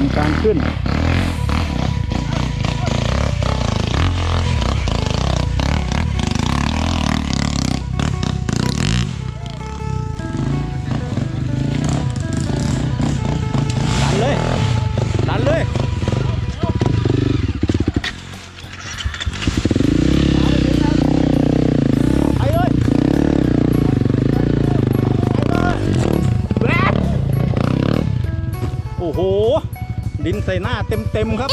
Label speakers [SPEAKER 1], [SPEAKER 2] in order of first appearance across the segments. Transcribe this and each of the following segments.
[SPEAKER 1] มการขึ้น มครับ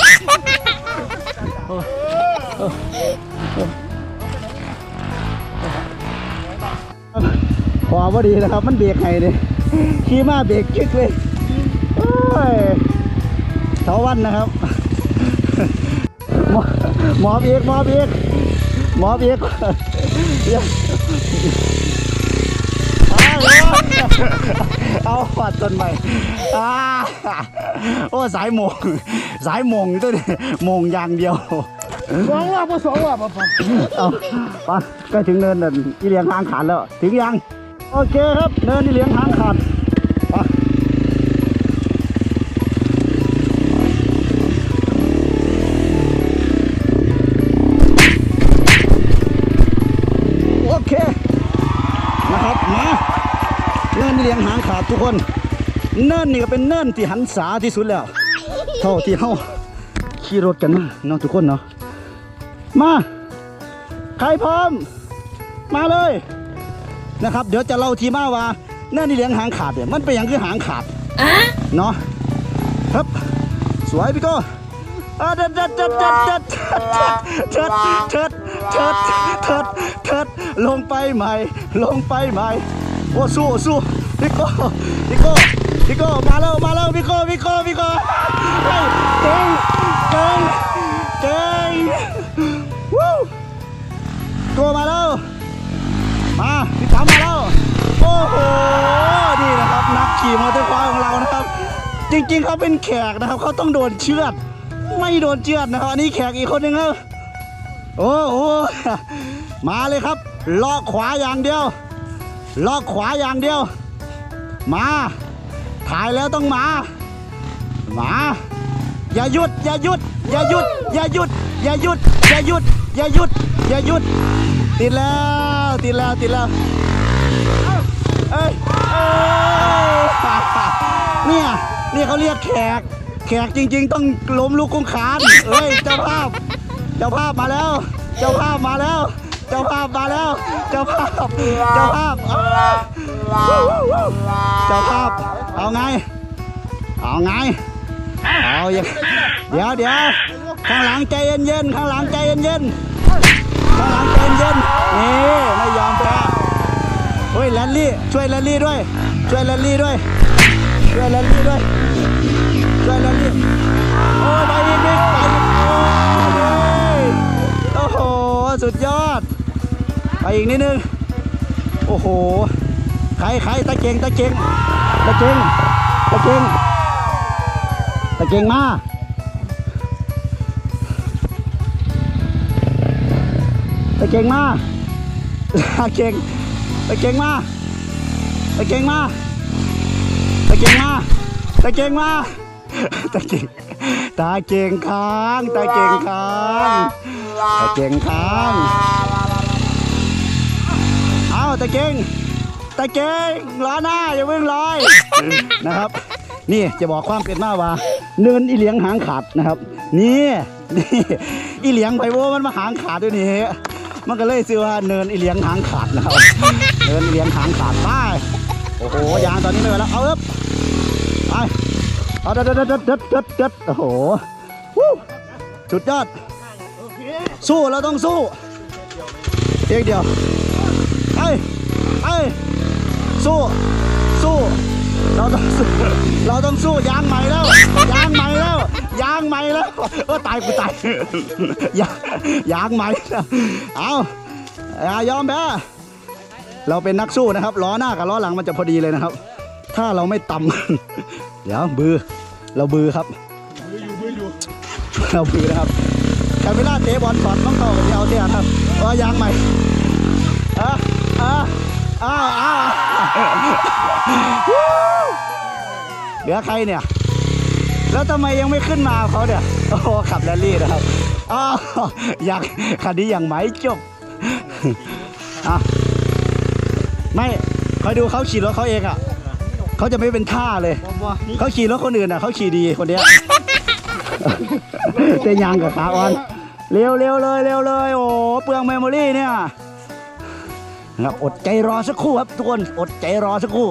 [SPEAKER 1] ขวาพอดีนะครับ มันเบรกไงเลยขี่มาเบรกคิกเลยโอ้ยเสาวันนะครับ หมอหมอเบรกหมอเบรกหมอเบรกเอา เลยเอาปัดต้นใหม่อ่าโอ้สายโมง สายโมงตัวนี้โมงอย่างเดียว
[SPEAKER 2] สองรอบก็สองรอบมาฟัง
[SPEAKER 1] เอาไปใกล้ถึงเนินนั่นอีเลียงหางขาดแล้ว ถึงยัง โอเคครับ เนินอีเลียงหางขาด ทุกคน เนินนี่ก็เป็นเนินที่หันษาที่สุดแล้ว เท่าที่เฮาขี่รถกันมาเนาะทุกคนเนาะมา ใครพร้อม มาเลยนะครับ เดี๋ยวจะเล่าทีมาว่าเนื่อนี่เลี้ยงหางขาดเนี่ยมันเป็นอย่างคือหางขาดเนาะครับสวยพี่โก้อะเด็ดเด็ดเด็ดเด็ดเด็ดเด็ดเด็ดเด็ดเด็ดเด็ดลงไปใหม่ ลงไปใหม่ โอ้สู้สู้ พี่โก้พี่โก้พี่โก้มาแล้วมาแล้วพี่โก้พี่โก้พี่โก้เฮ้ยเก่งเก่งเก่งวู้ตัวมาแล้วมาพี่ถามมาแล้วโอ้โหนี่นะครับนักขี่มอเตอร์ไซค์ของเรานะครับ จริงๆเขาเป็นแขกนะครับเขาต้องโดนเชือด ไม่โดนเชือดนะครับอันนี้แขกอีกคนหนึ่งครับโอ้โหมาเลยครับลอกขวาอย่างเดียวลอกขวาอย่างเดียว มาถ่ายแล้วต้องมา มา อย่าหยุด อย่าหยุด อย่าหยุด อย่าหยุด อย่าหยุด อย่าหยุด อย่าหยุด อย่าหยุด ติดแล้ว ติดแล้ว ติดแล้ว เอ้ยเอ้ยเนี่ย นี่เขาเรียกแขก แขกจริง ๆ ต้องล้มลุกคงคานเอ้ย เจ้าภาพ เจ้าภาพมาแล้ว เจ้าภาพมาแล้ว เจ้าภาพมาแล้ว เจ้าภาพ เจ้าภาพ เอ้ยเจ้าภาพเอาไง เอาไง เอาอย่าเดี๋ยวเดี๋ยวข้างหลังใจเย็นๆข้างหลังใจเย็นๆข้างหลังใจเย็นๆนี่ไม่ยอมแพ้เฮ้ยแลนลี่ช่วยแลนลี่ด้วย ช่วยแลนลี่ด้วย ช่วยแลนลี่ด้วย ช่วยแลนลี่โอ้ยไปอีกไปอีกโอ้โหสุดยอด ไปอีกนิดนึง โอ้โห ใครใครตะเก่งตะเก่งตะเก่งตะเก่งตะเก่งมาตะเก่งมาตะเก่งตะเก่งมาตะเก่งมาตะเก่งมาตะเก่งมาตะเก่งตาเก่งค้างตาเก่งค้างตาเก่งค้างเอาตะเก่ง ตะเก่งล้อหน้าอย่าเพิ่งลอยนะครับ นี่จะบอกความเป็นมาว่าเนินอีเหลียงหางขาดนะครับ นี่นี่อีเหลียงไผโวมันมาหางขาดด้วยนี่มันก็เลยชื่อว่าเนินอีเหลียงหางขาดนะครับเนินอีเหลียงหางขาดไปโอ้โหยางตอนนี้ไม่ไหวแล้วเอาเอิบไปเอาเด็ดเด็ดเด็ดเด็ดเด็ดเด็ดโอ้โหสุดยอดสู้เราต้องสู้เพียงเดียวไอ้ไอ้ สู้ สู้ เราต้องสู้เราต้องสู้ยางใหม่แล้วยางใหม่แล้วยางใหม่แล้วเออตายกูตายยางยางใหม่เอาอย่ายอมแพ้เราเป็นนักสู้นะครับล้อหน้ากับล้อหลังมันจะพอดีเลยนะครับ ถ้าเราไม่ต่ำเดี๋ยวบือ เราบือครับเราบือนะครับคาเวล่าเตะบอลสอนต้องต่อกับที่เอาเทียครับว่ายางใหม่อะอะ อ้าวอ้าวเหลือใครเนี่ย แล้วทำไมยังไม่ขึ้นมาเขาเนี่ย โอ้โหขับแรลลี่นะครับอ้าวอยากคันนี้อย่างไหมจบอะไม่คอยดูเขาขี่รถเขาเองอะเขาจะไม่เป็นท่าเลยเขาขี่รถคนอื่นอะเขาขี่ดีคนเนี้ยเต้นยางกับขาอ่อน เร็วเร็วเลยเร็วเลยโอ้เปลืองเมมโมรี่เนี่ย นะครับอดใจรอสักครู่ครับทุกคนอดใจรอสักครู่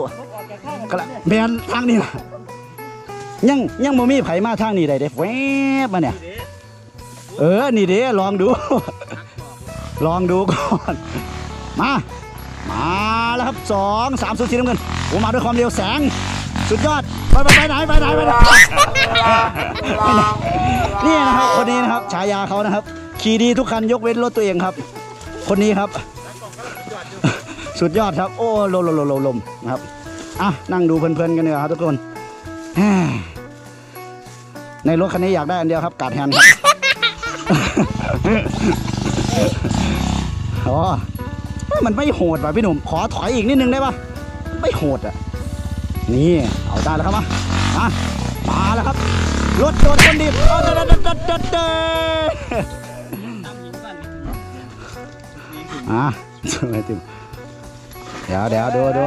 [SPEAKER 1] กระแมนทางนี้นะยังยังบ่มีไผมาทางนี้ได้เด้แวบมาเนี่ย เออนี่เด้ลองดู ลองดูก่อนมามาแล้วครับสองสามสุดสีน้ำเงินโอ้มาด้วยความเร็วแสง สุดยอดไปไปไปไหนไปไหนไปไหนนี่นะครับคนนี้นะครับฉายาเขานะครับ ขี่ดีทุกคันยกเว้นรถตัวเองครับ คนนี้ครับ สุดยอดครับ โอ้ลมลมลมลมลมนะครับอะนั่งดูเพลินๆกันเลยครับทุกคนในรถคันนี้อยากได้อันเดียวครับกาดแฮนด์ครับอ๋อมันไม่โหดว่ะพี่หนุ่มขอถอยอีกนิดนึงได้ปะไม่โหดอะนี่เอาได้แล้วครับมามามาแล้วครับรถโดนคนดิบเอาเด้อเด้อเด้อเด้อเด้อเด้ออะสวยจิมเดี๋ยวเดี๋ยวดูดู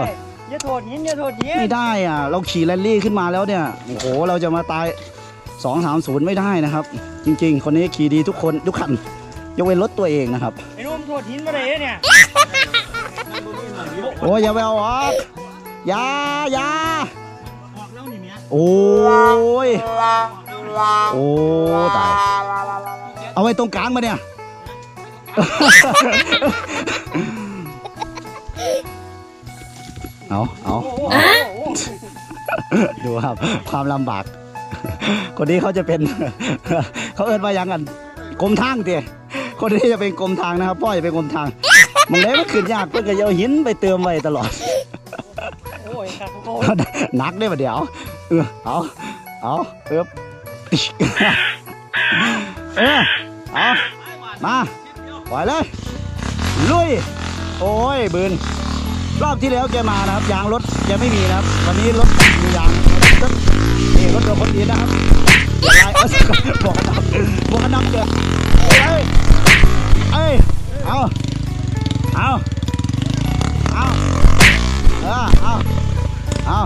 [SPEAKER 2] อย่าโทษหินอย่าโทษหิน
[SPEAKER 1] ไม่ได้อะ เราขี่แรลลี่ขึ้นมาแล้วเนี่ย โอ้โห เราจะมาตายสองสามศูนย์ไม่ได้นะครับ จริง ๆ คนนี้ขี่ดีทุกคนทุกคัน ยกเว้นรถตัวเองนะครับ
[SPEAKER 2] ไอ้นุ่มโทษหินมาได้เนี่ย
[SPEAKER 1] โอ้ยอย่าไปเอาออกอย่าอย่า
[SPEAKER 2] ออกแล้วนี่เมีย
[SPEAKER 1] โอ้ย โอ้ตาย เอาไว้ตรงกลางมาเนี่ย เอาเอา
[SPEAKER 2] โอ้โห
[SPEAKER 1] ดูครับ ความลำบาก คนนี้เขาจะเป็น เขาเอิ้นว่าหยังกันกรมทางเตียคนนี้จะเป็นกรมทางนะครับ พ่อจะเป็นกรมทางมันเลยมันขึ้นยากเพื่อนก็จะเอาหินไปเติมไว้ตลอด
[SPEAKER 2] โอ้ยครับโอ้
[SPEAKER 1] หนักได้ปะเดี๋ยวเออเอาเอาเอิบเออเอามาปล่อยเลยลุยโอ้ยบืน รอบที่แล้วแกมานะครับ ยางรถแกไม่มีนะครับ วันนี้รถมียางนี่รถโดนคนดีนะครับลายเอาสิบวกกันนับบวกกันนับเดือเอ้ยเอ้ยเอาเอาเอาเอาเอาเอา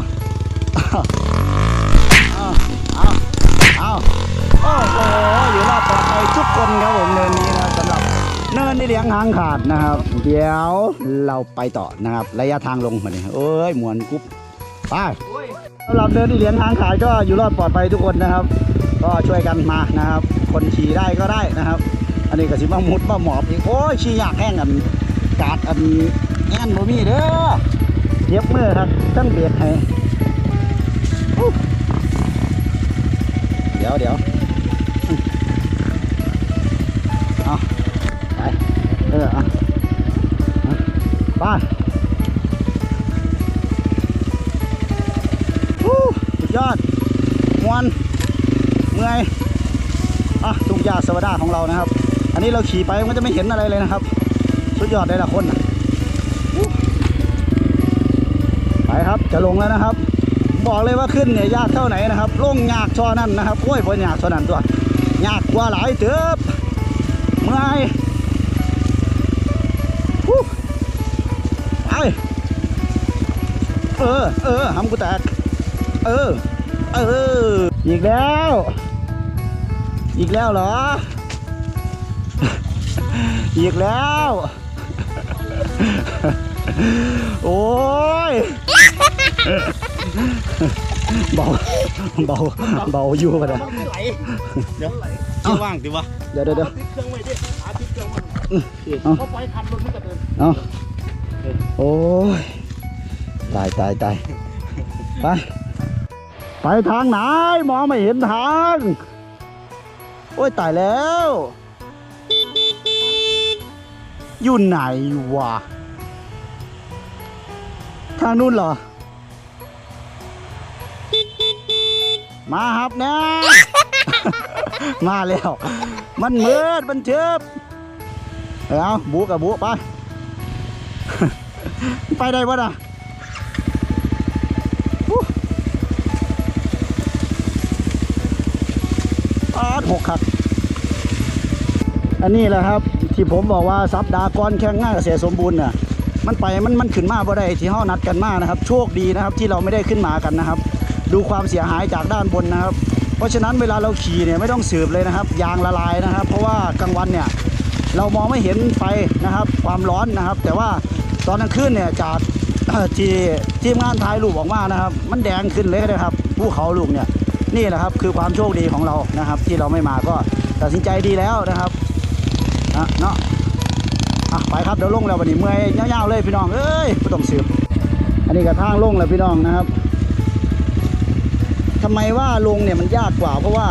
[SPEAKER 1] เอาเอาโอ้โหอยู่รอดปลอดภัยทุกคนครับผมเนินนี้นะครับสำหรับ เลี้ยงหางขาดนะครับ เดี๋ยวเราไปต่อนะครับ ระยะทางลงมาเนี่ยเอ้ยหมวนกุ๊บไปสำหรับเนินที่เลี้ยงหางขาดก็อยู่รอดปลอดภัยทุกคนนะครับ ก็ช่วยกันมานะครับ คนขี่ได้ก็ได้นะครับ อันนี้ก็สิมามุดมาหมอบอีกโอ้ยขี่ยากแห้งอันกาดอันแอนบ่มีเด้อเย็บมือครับตั้งเบียดให้เดี๋ยวเดี๋ยวะสุดยอดมวนเมื่อยอะทุ่งหญ้าสวัสดาของเรานะครับ อันนี้เราขี่ไปมันก็จะไม่เห็นอะไรเลยนะครับ สุดยอดเลยละคนนะไปครับจะลงแล้วนะครับ บอกเลยว่าขึ้นเนี่ยยากเท่าไหนนะครับลงยากชอนั่นนะครับโอ้ยบ่ยากชอนั่นตัวยากกว่าหลายเติบเมื่อย เออ เออทำกูแตก เออ เออ อีกแล้ว อีกแล้วเหรอ อีกแล้ว โอ้ย เบา เบา เบาอยู่ปะเนี่ย
[SPEAKER 2] มันไหล
[SPEAKER 1] เดี๋ยว
[SPEAKER 2] ชื่อว่างดิวะ
[SPEAKER 1] เดี๋ยวเดี๋ยวเดี๋ยว
[SPEAKER 2] ติดเครื่องไว้ดิหาติดเครื่องมัน
[SPEAKER 1] เอา
[SPEAKER 2] เขาไปคันรถมันก็เดิน
[SPEAKER 1] เอาโอ้ย ตายตายตายไปไปทางไหนมองไม่เห็นทาง โอ้ยตายแล้ว อยู่ไหนวะทางนู้นเหรอ มาครับนะ มาแล้ว มันมืดมันเชิบเอาบุกับบุไป ไปได้ปะน่ะ อันนี้แหละครับ ที่ผมบอกว่าสัปดาห์ก่อนแข่งง่านเกษตรสมบูรณ์เนี่ยมันไปมันมันขึ้นมาบ่ได้ที่ห้านัดกันมานะครับ โชคดีนะครับที่เราไม่ได้ขึ้นมากันนะครับ ดูความเสียหายจากด้านบนนะครับ เพราะฉะนั้นเวลาเราขี่เนี่ยไม่ต้องสืบเลยนะครับ ยางละลายนะครับ เพราะว่ากลางวันเนี่ยเรามองไม่เห็นไฟนะครับ ความร้อนนะครับ แต่ว่าตอนกลางคืนเนี่ยจากที่ทีมงานถ่ายรูปออกมานะครับ มันแดงขึ้นเลยนะครับภูเขาลูกเนี่ยนี่แหละครับคือความโชคดีของเรานะครับ ที่เราไม่มาก็ตัดสินใจดีแล้วนะครับะเนาะอะไปครับเดี๋ยวลงแล้ววันนี้เมื่อยยาวๆเลยพี่น้องเอ้ยไม่ต้องสืบอันนี้ก็ทางลงแล้วพี่น้องนะครับทำไมว่าลงเนี่ยมันยากกว่า เพราะว่า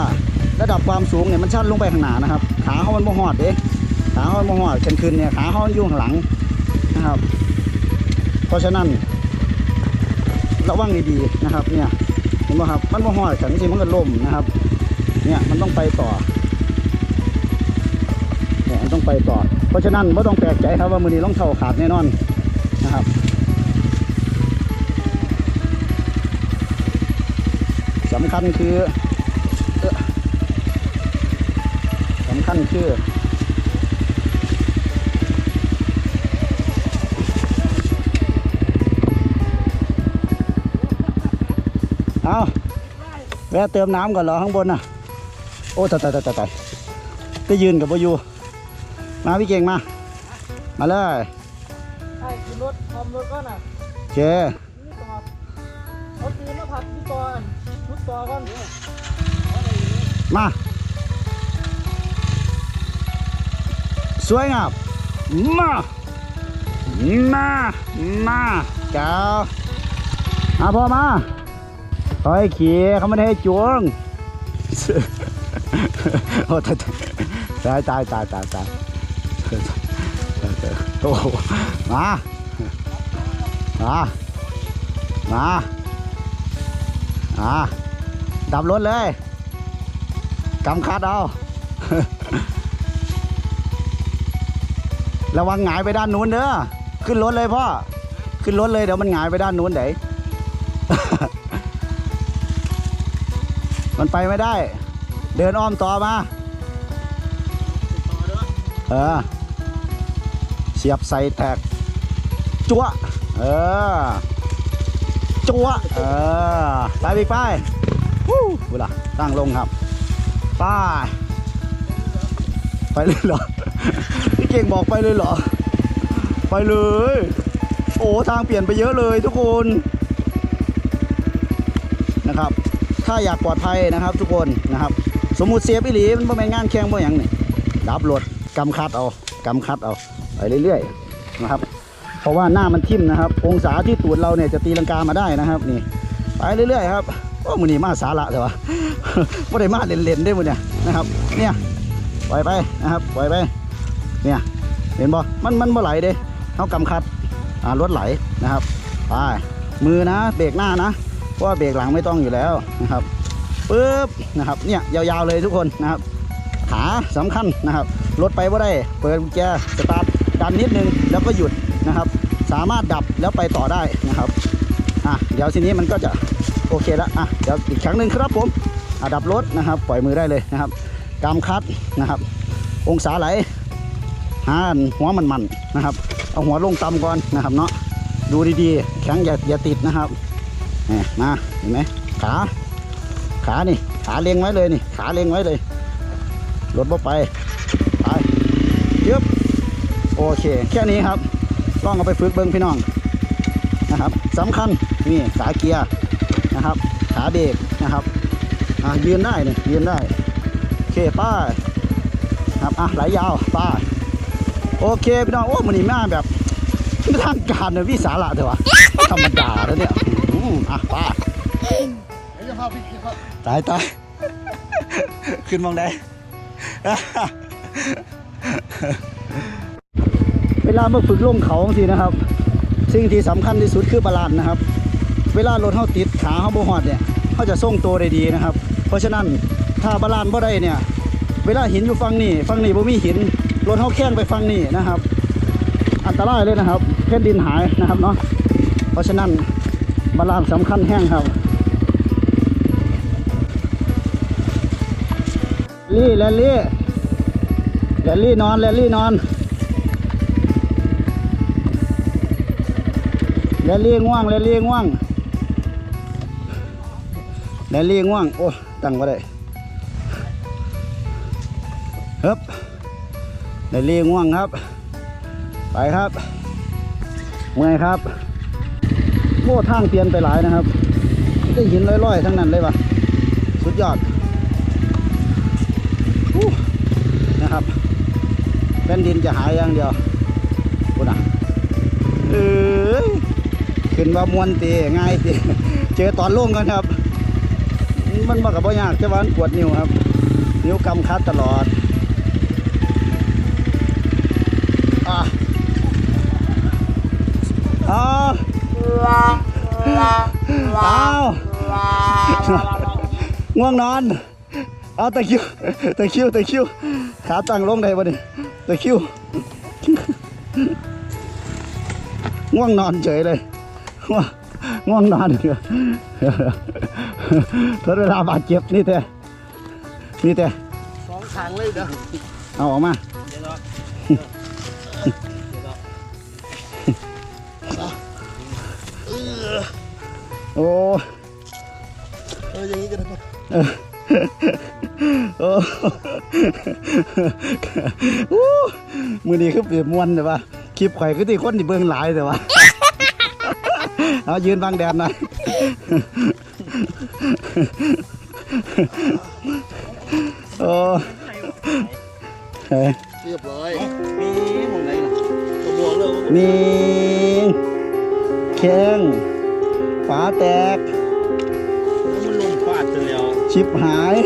[SPEAKER 1] ระดับความสูงเนี่ยมันชันลงไปข้างหน้านะครับ ขาเขามันบ่หอดเด้ขาเขามันบ่หอดกันคืนเนี่ยขาเขามันอยู่ข้างหลังนะครับ เพราะฉะนั้นระวังดีๆนะครับ เนี่ยเห็นไหมครับมันบ่หอดกันจริงมันก็ล่มนะครับ เนี่ยมันต้องไปต่อ ต้องไปต่อ เพราะฉะนั้นไม่ต้องแปลกใจครับว่ามือนี้ต้องเท่าขาดแน่นอนนะครับสำคัญคือสำคัญคือเอาแวะเติมน้ำก่อนเหรอข้างบนน่ะ โอ้ตายตายตายตายตายยืนกับโบอยู มาพี่เก่งมา มาเลย
[SPEAKER 2] ไอ้คือรถทำรถก็น่ะ
[SPEAKER 1] โอเค
[SPEAKER 2] นี่ต่อเอาตีนมาผัดที่ก่อนชุดต่อก่อน
[SPEAKER 1] มา สวยงามมา มา มาเจ้ามาพ่อมาคอยขี่เขาไม่ได้ให้จวงโอ้ตายตายตายตายตายตายโอ้โหมามามาอ่าดับรถเลยกำคัดเอาระวังหงายไปด้านนู้นเด้อขึ้นรถเลยพ่อ ขึ้นรถเลยเดี๋ยวมันหงายไปด้านนู้นเดี๋ยวมันไปไม่ได้ เดินอ้อมต่อมา เออ สียบใส่แท็กจั่วเออจั่วเออไปอีกไปวู้เวลาตั้งลงครับไปไปเลยเหรอพี่เก่งบอกไปเลยเหรอ ไปเลย โอ้ทางเปลี่ยนไปเยอะเลยทุกคนนะครับ ถ้าอยากปลอดภัยนะครับ ทุกคนนะครับ สมมุติเสียบอีหลีมันบ่แม่นงานแข่งบ่หยังนี่ดับรถกำคัดเอากำคัดเอา ไปเรื่อยๆนะครับ เพราะว่าหน้ามันทิ่มนะครับ องศาที่ตูดเราเนี่ยจะตีลังกามาได้นะครับนี่ ไปเรื่อยๆครับโอ้มือนี้มาสาระแต่ว่าไม่ได้มาเล่นๆได้มือเนี่ยนะครับ เนี่ยปล่อยไปนะครับปล่อยไป เนี่ยเห็นบ่มันมันบ่ไหลเด้เขากำคัดอ่ารถไหลนะครับไปมือนะเบรกหน้านะเพราะว่าเบรกหลังไม่ต้องอยู่แล้วนะครับปึ๊บนะครับเนี่ยยาวๆเลยทุกคนนะครับขาสำคัญนะครับรถไปว่าได้ เปิดกุญแจสตาร์ท ดันนิดนึงแล้วก็หยุดนะครับ สามารถดับแล้วไปต่อได้นะครับอะเดี๋ยวทีนี้มันก็จะโอเคแล้วอะเดี๋ยวอีกครั้งหนึ่งครับผมอะดับรถนะครับ ปล่อยมือได้เลยนะครับกำคัดนะครับ องศาไหลหาหัวมันๆนะครับ เอาหัวลงต่ำก่อนนะครับเนาะดูดีๆ แข็งอย่าอย่าติดนะครับนี่มาเห็นไหมขาขานี่ขาเล็งไว้เลยนี่ขาเล็งไว้เลยรถบ่ไปไปเยึบ เค แค่นี้ครับลองเอาไปฝึกเบิ้งพี่น้องนะครับสำคัญนี่ขาเกียร์นะครับขาเบรกนะครับอะยืนได้นี่ยืนได้โอเคป้าครับอะไหลยาวป้าโอเคพี่น้องโอ้มันนี่มาแบบไม่ทางการเลยพี่สาระเถอะวะธรรมดาแล้วเนี่ยอืมอะป้าย
[SPEAKER 2] เดียวจะพาพี่กินครับ
[SPEAKER 1] ตายตายขึ้นมองได้ ลาเมาฝึกลงเขาทีนะครับ สิ่งที่สำคัญที่สุดคือบาลานซ์นะครับ เวลารถเข้าติดขาเข้าบหอดเนี่ยเขาจะส่งตัวได้ดีนะครับ เพราะฉะนั้นถ้าบาลานซ์บ่ได้เนี่ยเวลาหินอยู่ฝั่งนี้ฝั่งนี้บ่มีหินรถเข้าแข้งไปฝั่งนี้นะครับ อันตรายเลยนะครับแผ่นดินหายนะครับเนาะเพราะฉะนั้นบาลานซ์สำคัญแห้งครับลี่แลลี่แลลี่นอนแลลี่นอน แลลี่ง่วงแลลี่ง่วงแลลี่ง่วงโอ้ตั้งก็ได้ฮึบแลลี่ง่วงครับ ไปครับเมื่อยครับโอ้ทางเปลี่ยนไปหลายนะครับ ได้หินลอยๆ ทั้งนั้นเลยวะสุดยอดอนะครับแผ่นดินจะหายอย่างเดียว ขึ้นว่ามวนตีง่ายตีเจอตอนลงกันครับ มันมากับบ่ยากจะวันปวดนิ้วครับ นิ้วกำคัดตลอดอะอ้าวอ้าวง่วงนอนเอาตะคิวตะคิวตะคิวขาตั้งลงได้บ่นี่ตะคิวง่วงนอนเฉยเลย ง่วงง่วงนอนเถอะทดเวลาบาดเจ็บนี่แต่นี่แต่
[SPEAKER 2] สองทางเลยเด้อ
[SPEAKER 1] เอาออกมา
[SPEAKER 2] เดี๋ยวเนาะ
[SPEAKER 1] โอ้
[SPEAKER 2] เอออย่างนี้ก็ได้ปะ
[SPEAKER 1] โอ้โอ้มือนี้คือเปลี่ยนมวนแต่ว่าคลิปข่อยคือที่คนที่เบิ่งหลายแต่ว่า เอายืนบังแดดหน่อยโอ้เฮ้ย
[SPEAKER 2] เรียบร้อยมีหมองไหนล่ะตัวบวกเลย
[SPEAKER 1] นี่แข้งฝาแตก
[SPEAKER 2] มันลงฟาดไปแล้ว
[SPEAKER 1] ชิบหาย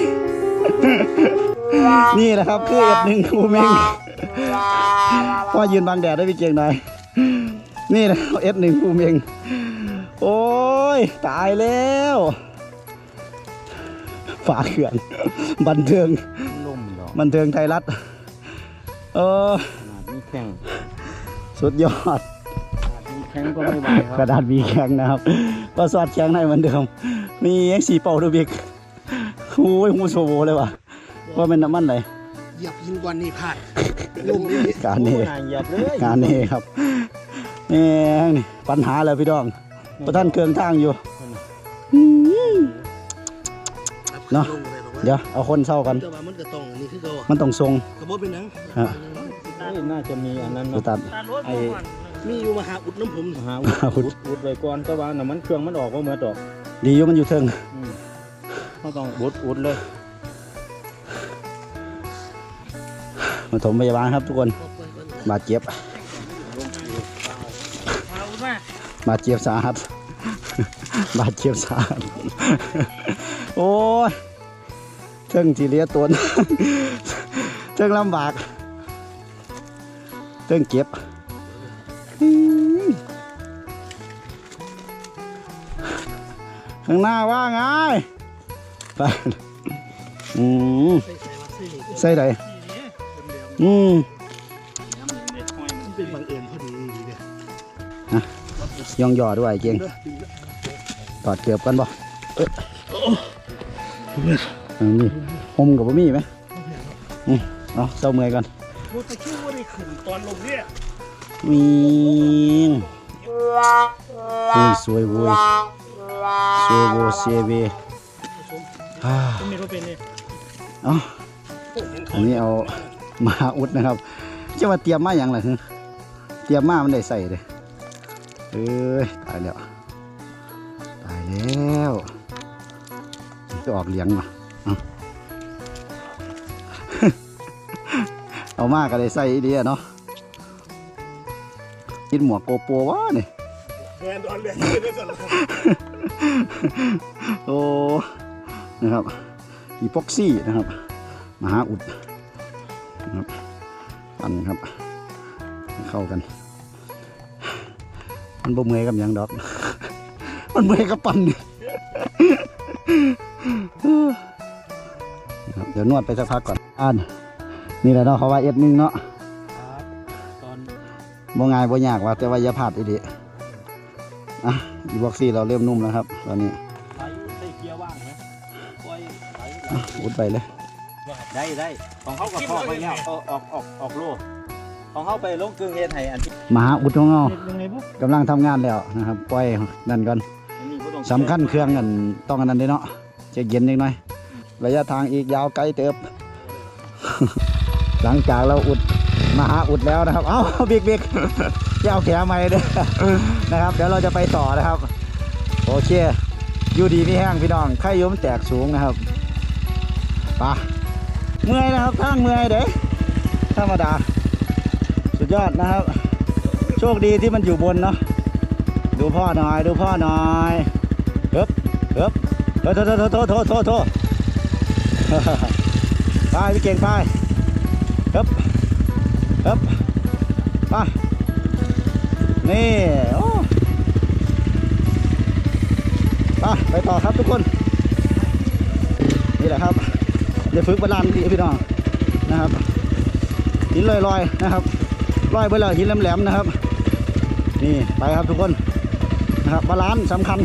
[SPEAKER 1] นี่แหละครับคือเอ็ดหนึ่งคูเมงพ่อยืนบังแดดได้พี่เกียงหน่อยนี่แหละเอ็ดหนึ่งคูเมง โอ้ย ตายแล้วฝาเขื่อน บันเทิง
[SPEAKER 2] ล่มดอก
[SPEAKER 1] บันเทิงไทยรัฐ เออ
[SPEAKER 2] มีแข้ง
[SPEAKER 1] สุดยอด
[SPEAKER 2] มีแข้งก็ไม่ไหวค
[SPEAKER 1] ก
[SPEAKER 2] รั
[SPEAKER 1] ระ
[SPEAKER 2] บ
[SPEAKER 1] ดาษวีแข็งนะครับ ก็สอดแข็งได้เหมือนเดิม มีเอ็กสีเป่าดูบิกโอ้ยหูโซโวเลยว่ะว่าเป็นน้ำมันไหล
[SPEAKER 2] เหยียบยิงกวันนี้พลาดลุ่มนี่
[SPEAKER 1] การนี้
[SPEAKER 2] โอ้ยเหยียบเลย
[SPEAKER 1] งานนี้ครับนี่นี่ปัญหาเลยพี่ดอง ประท่านเครื่องทางอยู่อืมเนาะเดี๋ยวเอาคนเศร้ากัน
[SPEAKER 2] แต่ว่ามันก็ต้องนี่คือเขา
[SPEAKER 1] มันต้องทรง
[SPEAKER 2] กระบอกเป็นหนัง
[SPEAKER 1] ฮะ
[SPEAKER 3] น่าจะมีอันนั้น
[SPEAKER 1] ดู
[SPEAKER 3] เนาะ
[SPEAKER 1] ตัด
[SPEAKER 3] ไอ้
[SPEAKER 2] มีอยู่มาหาอุดน้ำผม
[SPEAKER 3] หา
[SPEAKER 1] หาอุ
[SPEAKER 3] อุ
[SPEAKER 1] ด
[SPEAKER 3] ดอุดไว้ก่อนแต่ว่าน้ำมันเครื่องมันออกว่าเหมือนดอก
[SPEAKER 1] ดีอยู่มันอยู่เทิง
[SPEAKER 3] อืมเขาต้องอุดอุดเลย
[SPEAKER 1] มาถมพยาบาลครับทุกคนบาดเจ็บ บาดเจ็บสาหัส บาดเจ็บสาหัส โอ้ยเทิงทีเลียตนเทิงลำบากเทิงเก็บข้างหน้าว่าไงไปอืมใส่ไหนอืม
[SPEAKER 2] เป็นบังเอิญพอดีเด้อ ย
[SPEAKER 1] องหย่อด้วยเก่ง
[SPEAKER 2] เด้อ
[SPEAKER 1] ตอดเกือบกันบ่เอ้ยเออนี่ห่มกับบ่มีไหมอืมเอาเศร้าเมื่อยกัน
[SPEAKER 2] โอ้ตะคิวว่าได้ขึ้นตอนลงเนี่ย
[SPEAKER 1] มีงโอ้ยสวยโว้ยสวยโวเซเวอ่า
[SPEAKER 2] มันมีรถเป็นเนี่ย
[SPEAKER 1] เอาอันนี้เอามาอุดนะครับจะว่าเตรียมมาอย่างไรฮึเตรียมมามันได้ใส่เลย เอ้ยตายแล้ว ตายแล้วจะออกเหลียงมาเอามาก็ได้ใส่อีเดียเนาะกินหมวกโกโปรวะนี่โอ้นะครับอีพ็อกซี่นะครับ มหาอุดนะครับปั่นครับ เข้ากัน มันบ่เมื่อยกับยังดอก มันเมื่อยกับปั่นนี่นะครับเดี๋ยวนวดไปสักพักก่อนอ่านนี่แหละเนาะเขาว่าเอ็ดนึงเนาะ
[SPEAKER 3] บ่
[SPEAKER 1] ง่ายบ่ยากว่าแต่ว่าอย่าพลาดอีเดีอะอีบ็อกซี่เราเริ่มนุ่มแล้วครับ ตอนนี้
[SPEAKER 3] ใช้ใช้เกียร์ว่างไหมปล่อยไหล
[SPEAKER 1] อะอุดไปเลย
[SPEAKER 3] ได้ได้ของเขากับพ่อไปแล้วอกออกออกออกโล ของเขาไปลงกึ่งเฮ็ดให้อันที่
[SPEAKER 1] มหาอุดของเรา
[SPEAKER 2] ยังไงบุ๊ก
[SPEAKER 1] กำลังทำงานแล้วนะครับปล่อยนั่นก่อน
[SPEAKER 3] อันนี้บ่ต้อง
[SPEAKER 1] สำคัญเครื่องกันต้องอันนั้นเด้เนาะจะเย็นนิดหน่อย ระยะทางอีกยาวไกลเติบ หลังจากเราอุดมหาอุดแล้วนะครับ เอ้าบิ๊กบิ๊กอย่าเอาแขนมาเลยเด้อนะครับเดี๋ยวเราจะไปต่อนะครับ โอเคอยู่ดีไม่แห้งพี่น้องไข่ยมนแตกสูงนะครับไปะเมื่อยนะครับทางเมื่อยเด้ธรรมดาสุด ยอดนะครับ โชคดีที่มันอยู่บนเนาะดูพ่อหน่อย ดูพ่อหน่อยเฮึบเฮึบโทษโทษโทษโทษโทษโทษโทษไปพี่เก่งไปเฮึบเฮึบไปนี่โอ้ไปไปต่อครับทุกคน นี่แหละครับอย่าฝึกบาลานซ์ดีพี่น้องนะครับหินลอยๆนะครับ ลอยไปแล้วหินแหลมๆนะครับ นี่ไปครับทุกคนนะครับบาลานซ์สำคัญ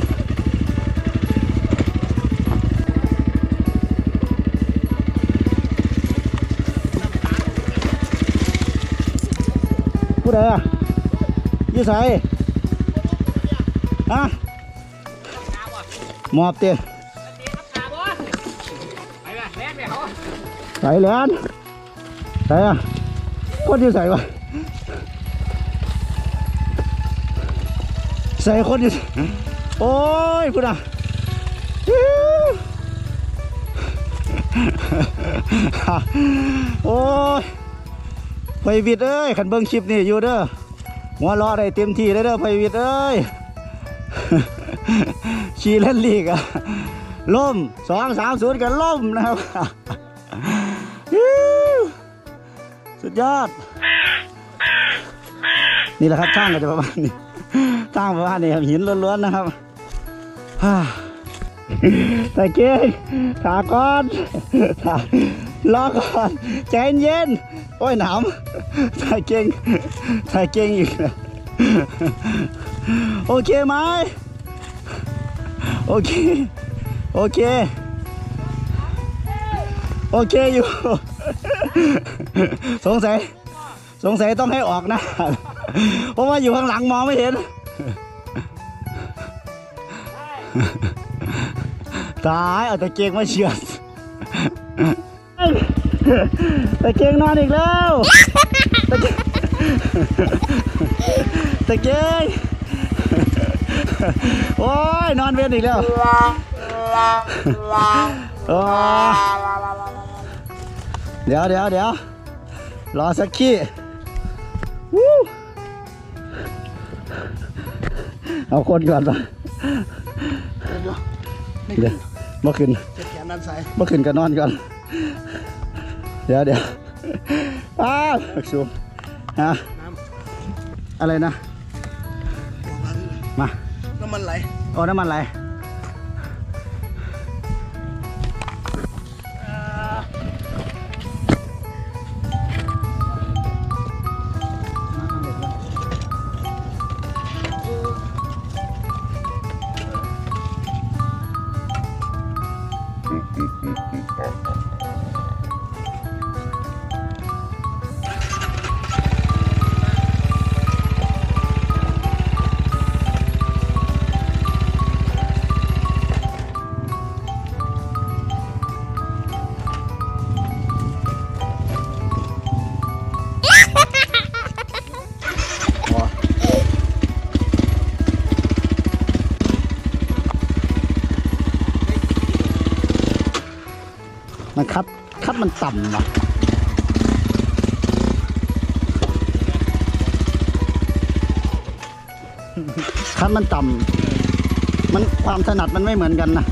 [SPEAKER 1] ผู้ใดอะอยี่ใส่ฮะหมอบเตียใส่แลนใส่อะคนอยู่ใส่วะ ใส่คนอยู่โอ้ยพุ่นอะอิ๊วโอ้ยไพวิทย์เอ้ยขันเบิ้งคลิปนี่อยู่เด้อหัวเราะได้เต็มที่เลยเด้อไพวิทย์เอ้ยชีเล่นลีกอะล่มสองสามศูนย์กันล่มนะครับสุดยอด นี่แหละครับช่างก็จะประมาณนี้ สร้างประมาณนี้ครับหินล้วนๆนะครับฮ่าแต่เก่งขาก่อนขารอก่อนใจเย็น โอ้ยหนาวใส่เก่งใส่เก่งอีกโอเคไหมโอเค โอเค โอเคอยู่ สงสัย สงสัยต้องให้ออกนะ เพราะว่าอยู่ข้างหลังมองไม่เห็นตายเอาตะเกียงมาเชือดตะเกียงนอนอีกแล้วตะเกียงตะเกียงโอ้ยนอนเวียนอีกแล้วโอ้เดี๋ยวเดี๋ยวเดี๋ยวรอสักขี้วู้ เอาคนก่อนปะเดี๋ยวเมื่อคืน
[SPEAKER 2] จะแขนด้านซ้าย
[SPEAKER 1] เมื่อคืนก็นอนก่อน เดี๋ยวเดี๋ยวอ้าวสูงฮะ
[SPEAKER 2] น้
[SPEAKER 1] อะไรนะำมา
[SPEAKER 2] น้ำมันไหล
[SPEAKER 1] โอ้น้ำมันอะไรอ๋ มันต่ำว่ะคัดมันต่ำมันความถนัดมันไม่เหมือนกันนะ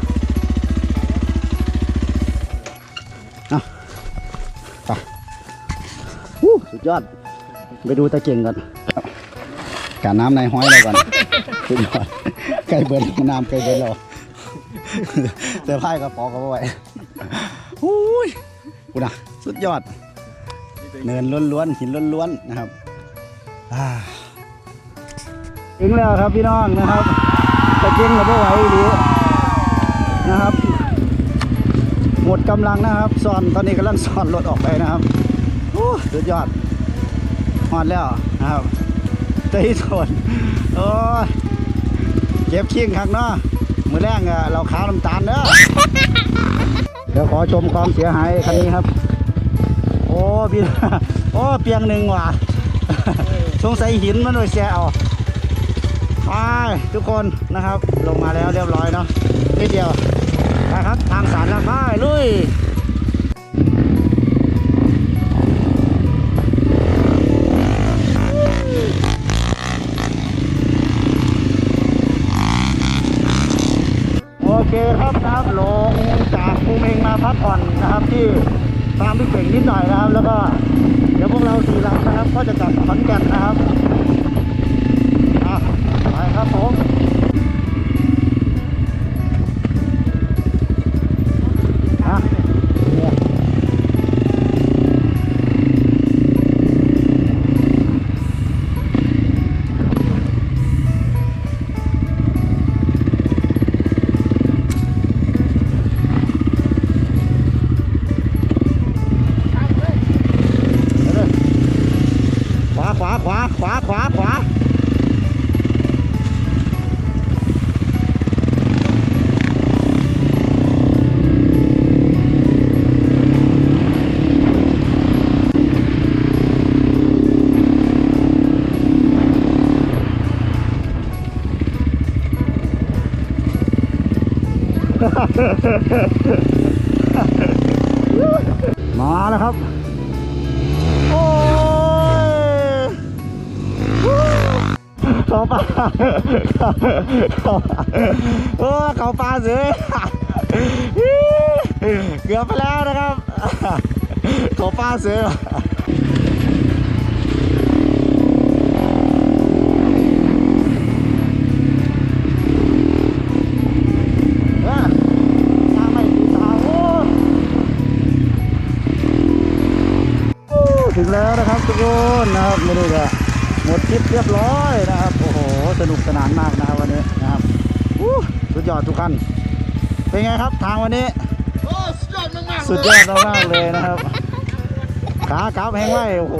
[SPEAKER 1] อาไปวู้สุดยอด ไปดูตะเกียงก่อนกาน้ำในห้อยเราก่อนสุดยอดไก่เบิร์นน้ำไก่เบิร์นเราเสื้อผ้ากระป๋าก็ไว้อุ้ย กูนะสุดยอด เนินล้วนๆหินล้วนๆนะครับอ่าถึงแล้วครับพี่น้องนะครับตะเกียงเราไม่ไหวดีนะครับ หมดกำลังนะครับสอนตอนนี้กำลังสอนรถออกไปนะครับโอ้สุดยอดฮอดแล้วนะครับตีสนโอ้ยเก็บขี้งข้างเนาะมือแรงอะเราขาวน้ำตาลเด้อ เดี๋ยวขอชมความเสียหายคันนี้ครับ โอ้พี่โอ้เปียงหนึ่งว่ะสงสัยหินมันโดยแช่เอาไปทุกคนนะครับ ลงมาแล้วเรียบร้อยเนาะนิดเดียวไปครับทางสารแล้วไปลุย ที่ตามพี่เก่งนิดหน่อยนะครับ แล้วก็เดี๋ยวพวกเราสี่ลำนะครับ ก็จะกลับขอนแก่นนะครับ มาแล้วครับ โอ้ยเขาปลาเขาโอ้เขาปลาเสือเกือบไปแล้วนะครับเขาปลาเสือ นะครับทุกคนนะครับไม่ได้ก็หมดคลิปเรียบร้อยนะครับโอ้โหสนุกสนานมากนะครับวันนี้นะครับอู้สุดยอดทุกขั้นเป็นไงครับทางวันนี้
[SPEAKER 2] โอ้สุดยอดมากๆ
[SPEAKER 1] สุดยอดมากๆเลยนะครับขากราฟแห้งไว้โอ้โห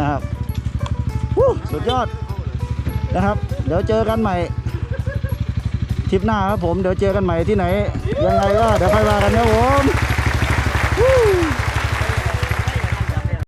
[SPEAKER 1] นะครับอู้สุดยอดนะครับ เดี๋ยวเจอกันใหม่ทริปหน้าครับผมเดี๋ยวเจอกันใหม่ที่ไหน ยังไงก็เดี๋ยวค่อยว่ากันนะผม Woo!